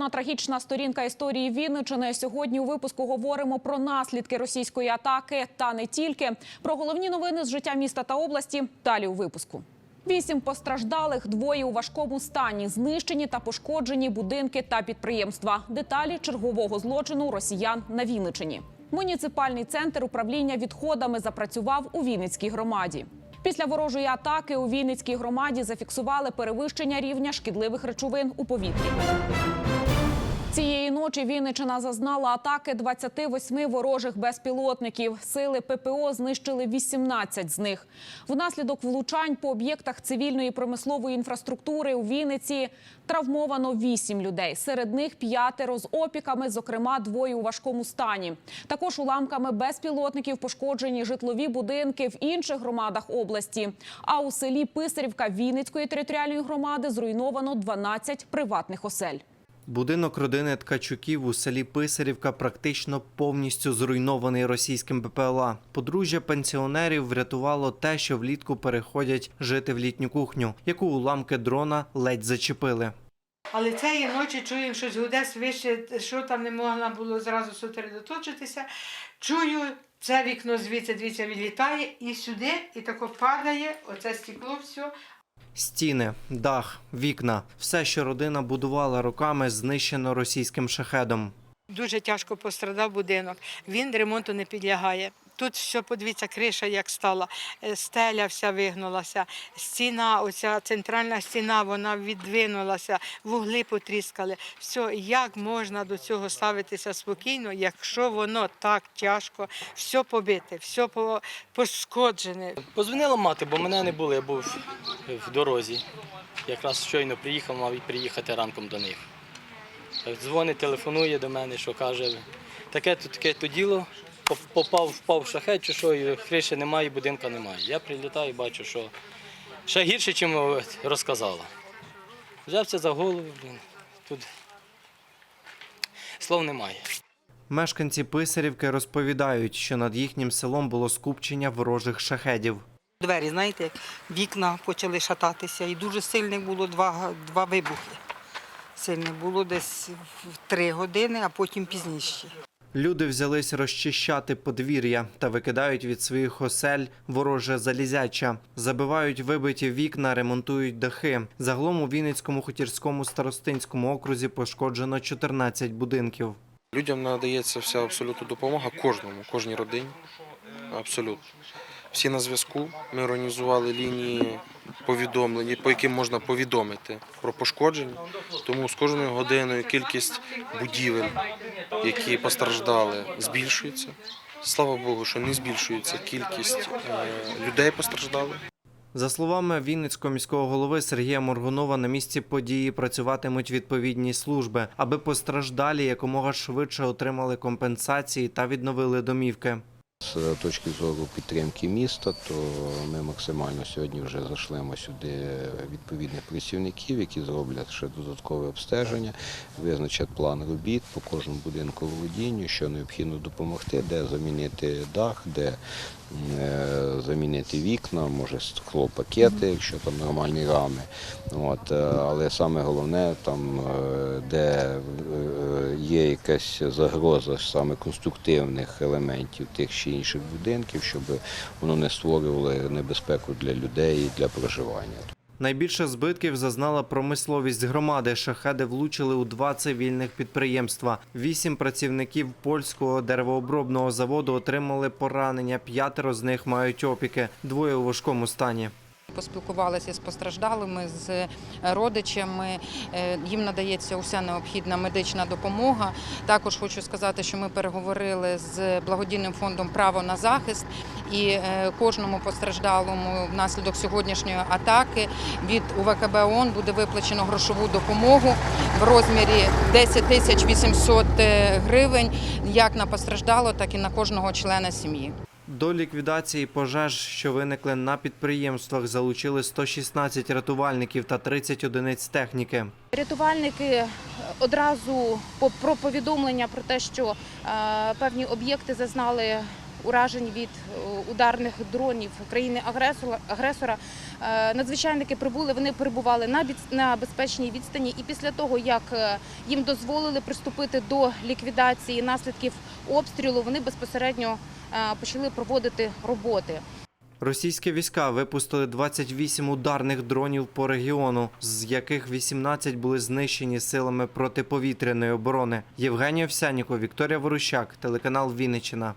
одна трагічна сторінка історії Вінничини. Сьогодні у випуску говоримо про наслідки російської атаки та не тільки. Про головні новини з життя міста та області. Далі у випуску. Вісім постраждалих, двоє у важкому стані, знищені та пошкоджені будинки та підприємства. Деталі чергового злочину росіян на Вінничині. Муніципальний центр управління відходами запрацював у Вінницькій громаді. Після ворожої атаки у Вінницькій громаді зафіксували перевищення рівня шкідливих речовин у повітрі. Цієї ночі Вінничина зазнала атаки 28 ворожих безпілотників. Сили ППО знищили 18 з них. Внаслідок влучань по об'єктах цивільної промислової інфраструктури у Вінниці травмовано 8 людей. Серед них п'ятеро з опіками, зокрема двоє у важкому стані. Також уламками безпілотників пошкоджені житлові будинки в інших громадах області. А у селі Писарівка Вінницької територіальної громади зруйновано 12 приватних осель. Будинок родини Ткачуків у селі Писарівка практично повністю зруйнований російським БПЛА. Подружжя пенсіонерів врятувало те, що влітку переходять жити в літню кухню, яку уламки дрона ледь зачепили. Але цієї ночі чуємо щось гуде свище, що там не можна було зразу сосредоточитися. Чую, це вікно звідси дивіться, відлітає і сюди, і тако падає, оце стекло все. Стіни, дах, вікна все, що родина будувала роками, знищено російським шахедом. Дуже тяжко пострадав будинок. Він ремонту не підлягає. Тут все, подивіться, криша як стала, е, стеля вся вигнулася, стіна, оця центральна стіна, вона віддвинулася, вугли потріскали. Все, як можна до цього ставитися спокійно, якщо воно так тяжко, все побите, все по- пошкоджене. Позвонила мати, бо мене не було, я був в дорозі. Якраз щойно приїхав, мав приїхати ранком до них. Дзвонить, телефонує до мене, що каже, таке то таке то діло, попав, впав в шахет, чи що, і криші немає, і будинка немає. Я прилітаю і бачу, що ще гірше, ніж розказала. Взявся за голову, блін, тут слов немає. Мешканці Писарівки розповідають, що над їхнім селом було скупчення ворожих шахедів. Двері, знаєте, як вікна почали шататися, і дуже сильних було два, два вибухи. Сильне було десь в три години, а потім пізніше. Люди взялись розчищати подвір'я та викидають від своїх осель вороже залізяча, забивають вибиті вікна, ремонтують дахи. Загалом у Вінницькому хутірському старостинському окрузі пошкоджено 14 будинків. Людям надається вся абсолютно допомога кожному, кожній родині. Абсолютно. Всі на зв'язку. Ми організували лінії повідомлень, по яким можна повідомити про пошкодження. Тому з кожною годиною кількість будівель, які постраждали, збільшується. Слава Богу, що не збільшується кількість е, людей постраждалих. За словами Вінницького міського голови Сергія Моргунова, на місці події працюватимуть відповідні служби, аби постраждалі якомога швидше отримали компенсації та відновили домівки. З точки зору підтримки міста, то ми максимально сьогодні вже зашлемо сюди відповідних працівників, які зроблять ще додаткове обстеження, визначать план робіт по кожному будинку володінню, що необхідно допомогти, де замінити дах, де замінити вікна, може склопакети, якщо там нормальні рами. От, е, але саме головне, там, е, де е, є якась загроза саме конструктивних елементів тих чи інших будинків, щоб воно не створювало небезпеку для людей і для проживання. Найбільше збитків зазнала промисловість громади. Шахеди влучили у два цивільних підприємства. Вісім працівників польського деревообробного заводу отримали поранення. П'ятеро з них мають опіки, двоє у важкому стані. Поспілкувалися з постраждалими, з родичами. Е, Їм надається уся необхідна медична допомога. Також хочу сказати, що ми переговорили з благодійним фондом Право на захист і е, кожному постраждалому внаслідок сьогоднішньої атаки від УВКБ ООН буде виплачено грошову допомогу в розмірі 10 тисяч 800 гривень як на постраждало, так і на кожного члена сім'ї. До ліквідації пожеж, що виникли на підприємствах, залучили 116 рятувальників та 30 одиниць техніки. Рятувальники одразу по- про повідомлення про те, що е, певні об'єкти зазнали уражень від е, ударних дронів країни-агресора. агресора. Е, Надзвичайники прибули, вони перебували на, безпечній відстані. І після того, як е, їм дозволили приступити до ліквідації наслідків обстрілу, вони безпосередньо почали проводити роботи. Російські війська випустили 28 ударних дронів по регіону, з яких 18 були знищені силами протиповітряної оборони. Євгеній Овсяніков, Вікторія Ворущак, телеканал Вінниччина.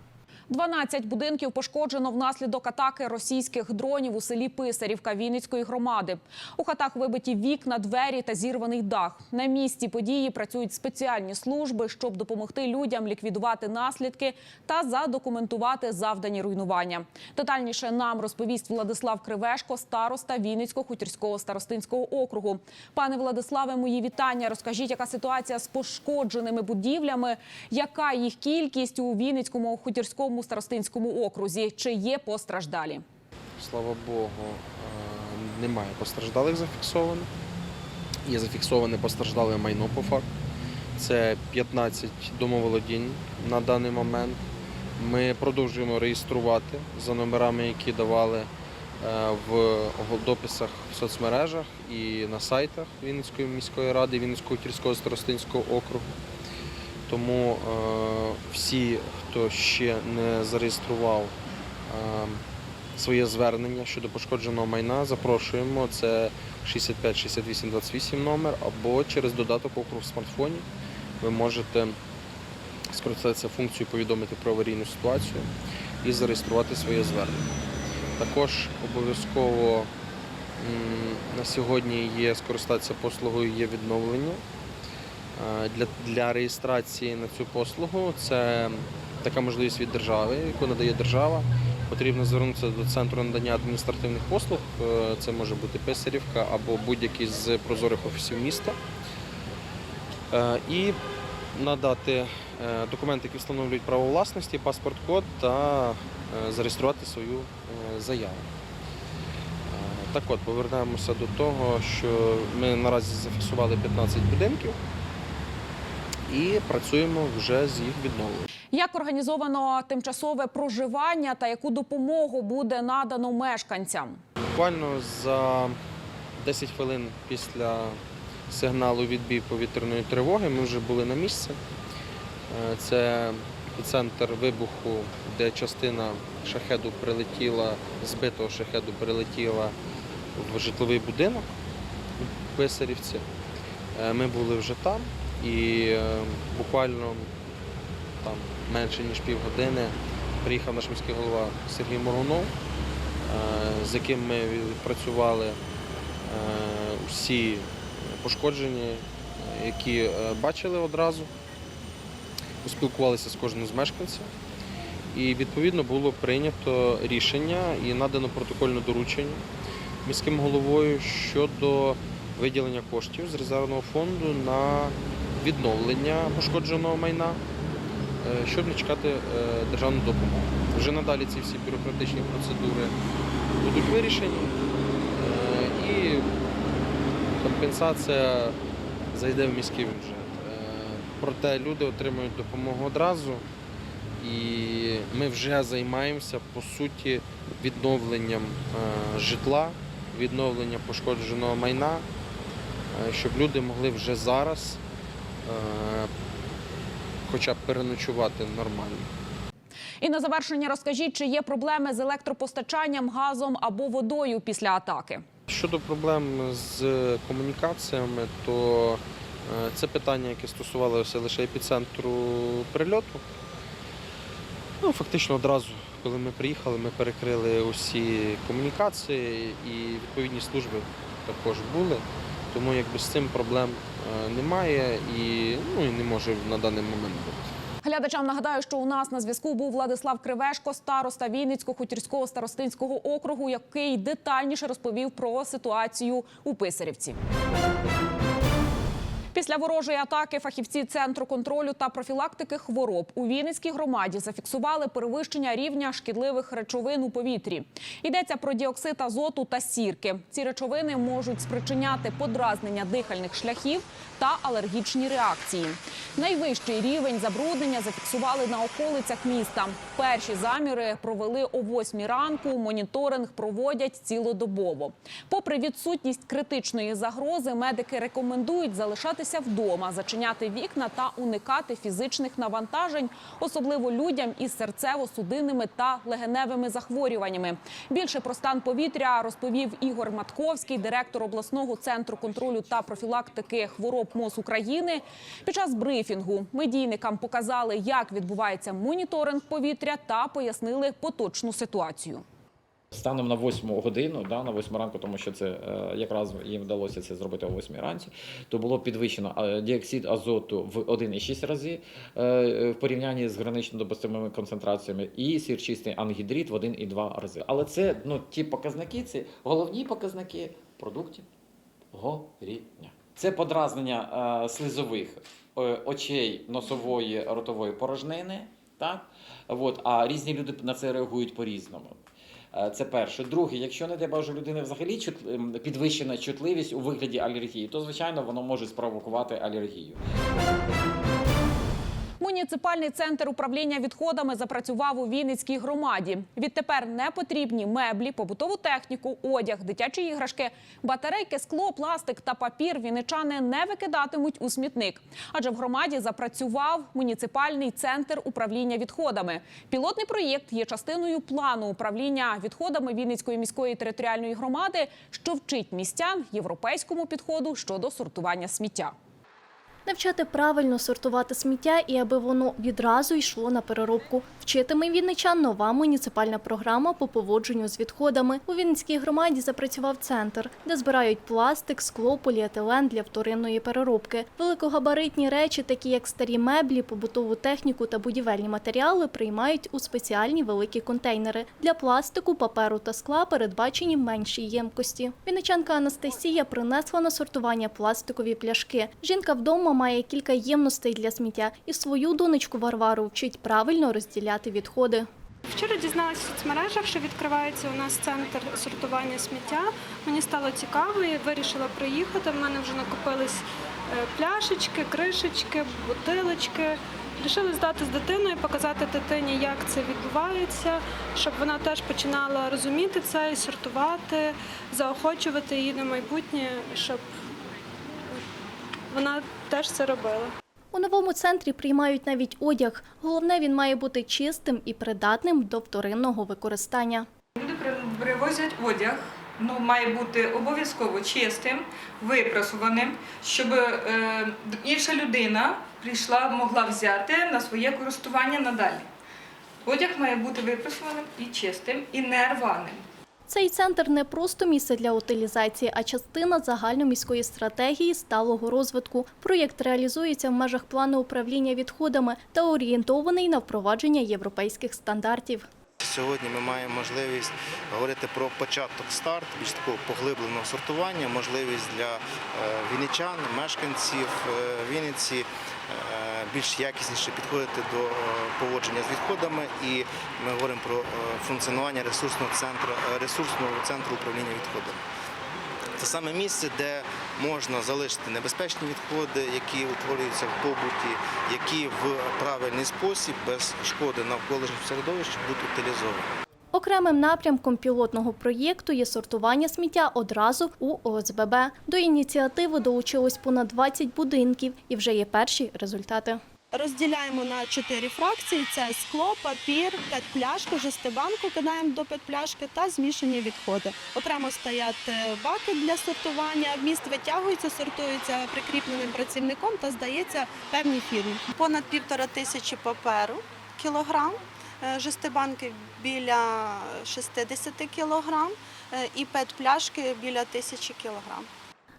12 будинків пошкоджено внаслідок атаки російських дронів у селі Писарівка Вінницької громади. У хатах вибиті вікна, двері та зірваний дах. На місці події працюють спеціальні служби, щоб допомогти людям ліквідувати наслідки та задокументувати завдані руйнування. Детальніше нам розповість Владислав Кривешко, староста Вінницько-Хутірського старостинського округу. Пане Владиславе, мої вітання. Розкажіть, яка ситуація з пошкодженими будівлями, яка їх кількість у Вінницькому хутірському старостинському окрузі? Чи є постраждалі? Слава Богу, е, немає постраждалих зафіксовано. Є зафіксоване постраждале майно по факту. Це 15 домоволодінь на даний момент. Ми продовжуємо реєструвати за номерами, які давали е, в дописах в соцмережах і на сайтах Вінницької міської ради, Вінницького Тірського старостинського округу. Тому е, всі, хто ще не зареєстрував е, своє звернення щодо пошкодженого майна, запрошуємо. Це 65 68 28 номер або через додаток округ в смартфоні. Ви можете скористатися функцією повідомити про аварійну ситуацію і зареєструвати своє звернення. Також обов'язково на сьогодні є скористатися послугою є відновлення. Е, Для, для реєстрації на цю послугу це така можливість від держави, яку надає держава. Потрібно звернутися до центру надання адміністративних послуг. Е, Це може бути Писарівка або будь-який з прозорих офісів міста. Е, І надати документи, які встановлюють право власності, паспорт-код та зареєструвати свою заяву. Так от, повернемося до того, що ми наразі зафіксували 15 будинків і працюємо вже з їх відновленням. Як організовано тимчасове проживання та яку допомогу буде надано мешканцям? Буквально за 10 хвилин після сигналу відбій повітряної тривоги ми вже були на місці. Е, Це центр вибуху, де частина шахеду прилетіла, збитого шахеду прилетіла в житловий будинок у Писарівці. Е, Ми були вже там і е, буквально там менше ніж півгодини приїхав наш міський голова Сергій Моргунов, е, з яким ми відпрацювали е, всі пошкодження, які бачили одразу, поспілкувалися з кожним з мешканців. І відповідно було прийнято рішення і надано протокольне доручення міським головою щодо виділення коштів з резервного фонду на відновлення пошкодженого майна, е, щоб не чекати е, державну допомогу. Вже надалі ці всі бюрократичні процедури будуть вирішені е, і компенсація зайде в міський бюджет. Проте люди отримують допомогу одразу. І ми вже займаємося по суті відновленням житла, відновленням пошкодженого майна, щоб люди могли вже зараз хоча б переночувати нормально. І на завершення розкажіть, чи є проблеми з електропостачанням, газом або водою після атаки? Щодо проблем з комунікаціями, то е, це питання, яке стосувалося лише епіцентру прильоту. Ну, фактично одразу, коли ми приїхали, ми перекрили усі комунікації і відповідні служби також були. Тому якби з цим проблем е, немає і, ну, і не може на даний момент бути. Глядачам нагадаю, що у нас на зв'язку був Владислав Кривешко, староста Вінницько-Хутірського старостинського округу, який детальніше розповів про ситуацію у Писарівці. Після ворожої атаки фахівці центру контролю та профілактики хвороб у Вінницькій громаді зафіксували перевищення рівня шкідливих речовин у повітрі. Йдеться про діоксид азоту та сірки. Ці речовини можуть спричиняти подразнення дихальних шляхів та алергічні реакції. Найвищий рівень забруднення зафіксували на околицях міста. Перші заміри провели о 8 ранку. Моніторинг проводять цілодобово. Попри відсутність критичної загрози, медики рекомендують залишатися вдома, зачиняти вікна та уникати фізичних навантажень, особливо людям із серцево-судинними та легеневими захворюваннями. Більше про стан повітря розповів Ігор Матковський, директор обласного центру контролю та профілактики хвороб МОЗ України. Під час брифінгу медійникам показали, як відбувається моніторинг повітря та пояснили поточну ситуацію. Станом на 8 годину, да, на 8 ранку, тому що це е, якраз їм вдалося це зробити о 8 ранці, то було підвищено е, діоксид азоту в 1,6 рази е, в порівнянні з гранично допустимими концентраціями, і сірчистий ангідрид в 1,2 рази. Але це ну, ті показники, це головні показники продуктів горіння. Це подразнення е, слизових е, очей, носової, ротової порожнини. Так? От, а різні люди на це реагують по-різному. Е, Це перше. Друге, якщо не дай Боже, у людини взагалі ем, підвищена чутливість у вигляді алергії, то звичайно воно може спровокувати алергію. Муніципальний центр управління відходами запрацював у Вінницькій громаді. Відтепер не потрібні меблі, побутову техніку, одяг, дитячі іграшки, батарейки, скло, пластик та папір вінничани не викидатимуть у смітник. Адже в громаді запрацював муніципальний центр управління відходами. Пілотний проєкт є частиною плану управління відходами Вінницької міської територіальної громади, що вчить містян європейському підходу щодо сортування сміття. Навчати правильно сортувати сміття і аби воно відразу йшло на переробку. Вчитиме вінничан нова муніципальна програма по поводженню з відходами. У Вінницькій громаді запрацював центр, де збирають пластик, скло, поліетилен для вторинної переробки. Великогабаритні речі, такі як старі меблі, побутову техніку та будівельні матеріали, приймають у спеціальні великі контейнери. Для пластику, паперу та скла передбачені менші ємкості. Вінничанка Анастасія принесла на сортування пластикові пляшки. Жінка вдома має кілька ємностей для сміття і свою донечку Варвару вчить правильно розділяти відходи. Вчора дізналася в соцмережах, що відкривається у нас центр сортування сміття. Мені стало цікаво, я вирішила приїхати. В мене вже накопились е, пляшечки, кришечки, бутилочки. Рішили здати з дитиною, показати дитині, як це відбувається, щоб вона теж починала розуміти це і сортувати, заохочувати її на майбутнє, щоб вона теж це робила. У новому центрі приймають навіть одяг. Головне, він має бути чистим і придатним до вторинного використання. Люди привозять одяг. Ну, має бути обов'язково чистим, випрасуваним, щоб е, інша людина прийшла, могла взяти на своє користування надалі. Одяг має бути випрасуваним і чистим, і не рваним. Цей центр не просто місце для утилізації, а частина загальноміської стратегії сталого розвитку. Проєкт реалізується в межах плану управління відходами та орієнтований на впровадження європейських стандартів. Сьогодні ми маємо можливість говорити про початок старт, більш такого поглибленого сортування, можливість для е, вінничан, мешканців е, Вінниці е, більш якісніше підходити до е, поводження з відходами. І ми говоримо про е, функціонування ресурсного центру, е, ресурсного центру управління відходами. Це саме місце, де можна залишити небезпечні відходи, які утворюються в побуті, які в правильний спосіб, без шкоди навколишнього середовища будуть утилізовані. Окремим напрямком пілотного проєкту є сортування сміття одразу у ОСББ. До ініціативи долучилось понад 20 будинків і вже є перші результати. Розділяємо на чотири фракції: це скло, папір, петпляшку, жестибанку кидаємо до петпляшки та змішані відходи. Окремо стоять е, баки для сортування. Вміст витягується, сортується прикріпленим працівником та здається певній фірмі. Понад півтора тисячі паперу кілограм, жестибанки біля 60 кілограм е, і петпляшки біля тисячі кілограм.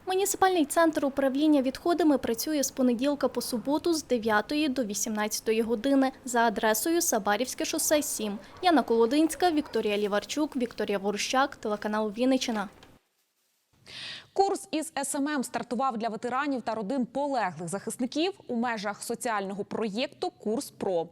Муніципальний центр управління відходами працює з понеділка по суботу з 9 до 18 години за адресою Сабарівське шосе 7. Яна Колодинська, Вікторія Ліварчук, Вікторія Ворущак, телеканал Вінниччина. Курс із СММ стартував для ветеранів та родин полеглих захисників у межах соціального проєкту Курс Про.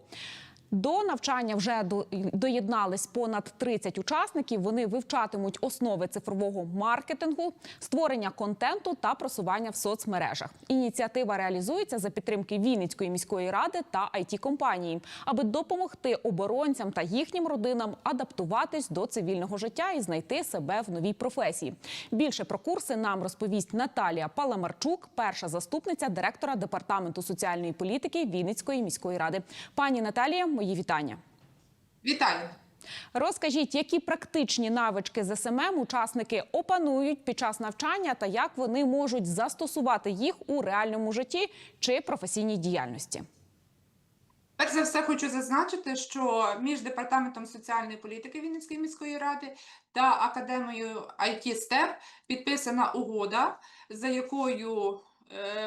До навчання вже до- доєднались понад 30 учасників. Вони вивчатимуть основи цифрового маркетингу, створення контенту та просування в соцмережах. Ініціатива реалізується за підтримки Вінницької міської ради та it компанії, аби допомогти оборонцям та їхнім родинам адаптуватись до цивільного життя і знайти себе в новій професії. Більше про курси нам розповість Наталія Паламарчук, перша заступниця директора департаменту соціальної політики Вінницької міської ради. Пані Наталія, мої вітання. Вітаю! Розкажіть, які практичні навички з СММ учасники опанують під час навчання та як вони можуть застосувати їх у реальному житті чи професійній діяльності. Перш за все, хочу зазначити, що між департаментом соціальної політики Вінницької міської ради та академією IT STEP підписана угода, за якою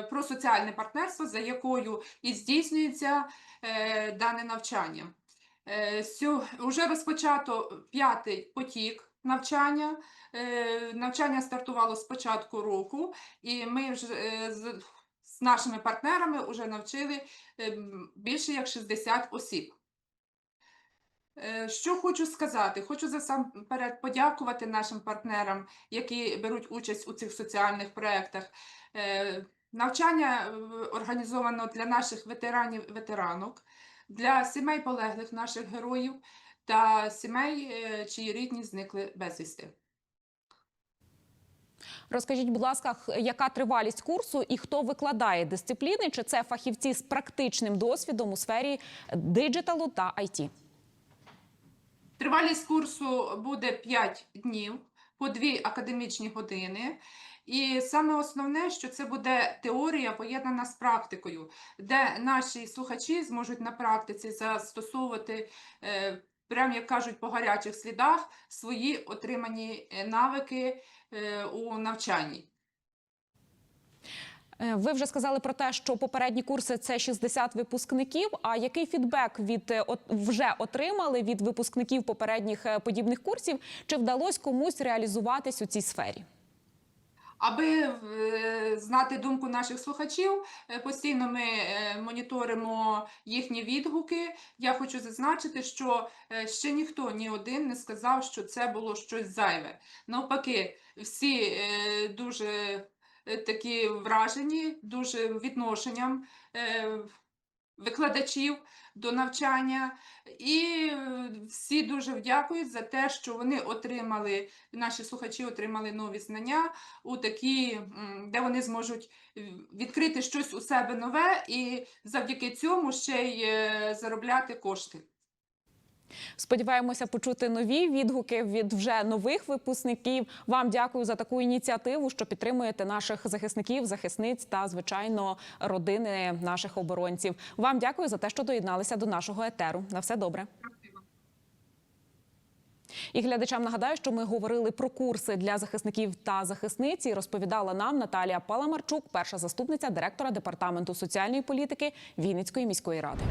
про соціальне партнерство, за якою і здійснюється е, дане навчання. Е, Уже розпочато п'ятий потік навчання. Е, Навчання стартувало з початку року, і ми вже е, з, нашими партнерами вже навчили більше як 60 осіб. Е, Що хочу сказати? Хочу засамперед подякувати нашим партнерам, які беруть участь у цих соціальних проєктах. Е, Навчання е, організовано для наших ветеранів ветеранок, для сімей полеглих наших героїв та сімей, е, чиї рідні зникли безвісти. Розкажіть, будь ласка, яка тривалість курсу і хто викладає дисципліни? Чи це фахівці з практичним досвідом у сфері диджиталу та IT? Тривалість курсу буде 5 днів по 2 академічні години. І саме основне, що це буде теорія поєднана з практикою, де наші слухачі зможуть на практиці застосовувати, е, прям як кажуть, по гарячих слідах свої отримані е, навики е, у навчанні. Ви вже сказали про те, що попередні курси це 60 випускників. А який фідбек від вже отримали від випускників попередніх подібних курсів? Чи вдалося комусь реалізуватись у цій сфері? Аби е, знати думку наших слухачів, е, постійно ми е, моніторимо їхні відгуки. Я хочу зазначити, що ще ніхто ні один не сказав, що це було щось зайве. Навпаки, всі дуже такі вражені, дуже відношенням викладачів до навчання, і е, всі дуже вдякують за те, що вони отримали, наші слухачі отримали нові знання у такі, де вони зможуть е, відкрити щось у себе нове і завдяки цьому ще й е, заробляти кошти. Сподіваємося почути нові відгуки від вже нових випускників. Вам дякую за таку ініціативу, що підтримуєте наших захисників, захисниць та звичайно родини наших оборонців. Вам дякую за те, що доєдналися до нашого етеру. На все добре. І глядачам нагадаю, що ми говорили про курси для захисників та захисниць. Розповідала нам Наталія Паламарчук, перша заступниця директора департаменту соціальної політики Вінницької міської ради.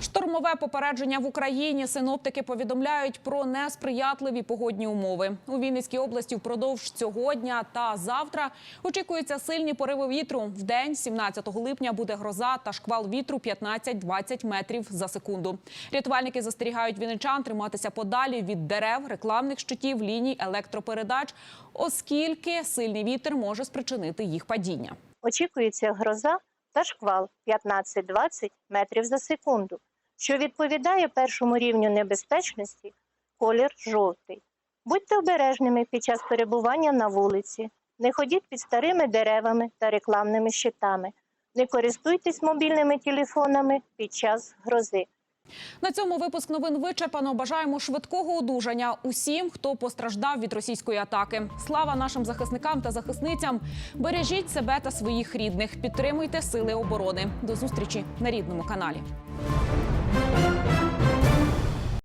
Штормове попередження в Україні синоптики повідомляють про несприятливі погодні умови. У Вінницькій області впродовж цього дня та завтра очікуються сильні пориви вітру. В день, 17 липня, буде гроза та шквал вітру 15-20 метрів за секунду. Рятувальники застерігають вінничан триматися подалі від дерев, рекламних щитів, ліній електропередач, оскільки сильний вітер може спричинити їх падіння. очікується гроза та шквал 15-20 метрів за секунду, що відповідає першому рівню небезпечності колір жовтий. Будьте обережними під час перебування на вулиці, не ходіть під старими деревами та рекламними щитами, не користуйтесь мобільними телефонами під час грози. На цьому випуск новин вичерпано. Бажаємо швидкого одужання усім, хто постраждав від російської атаки. Слава нашим захисникам та захисницям! Бережіть себе та своїх рідних. Підтримуйте сили оборони. До зустрічі на рідному каналі. Thank you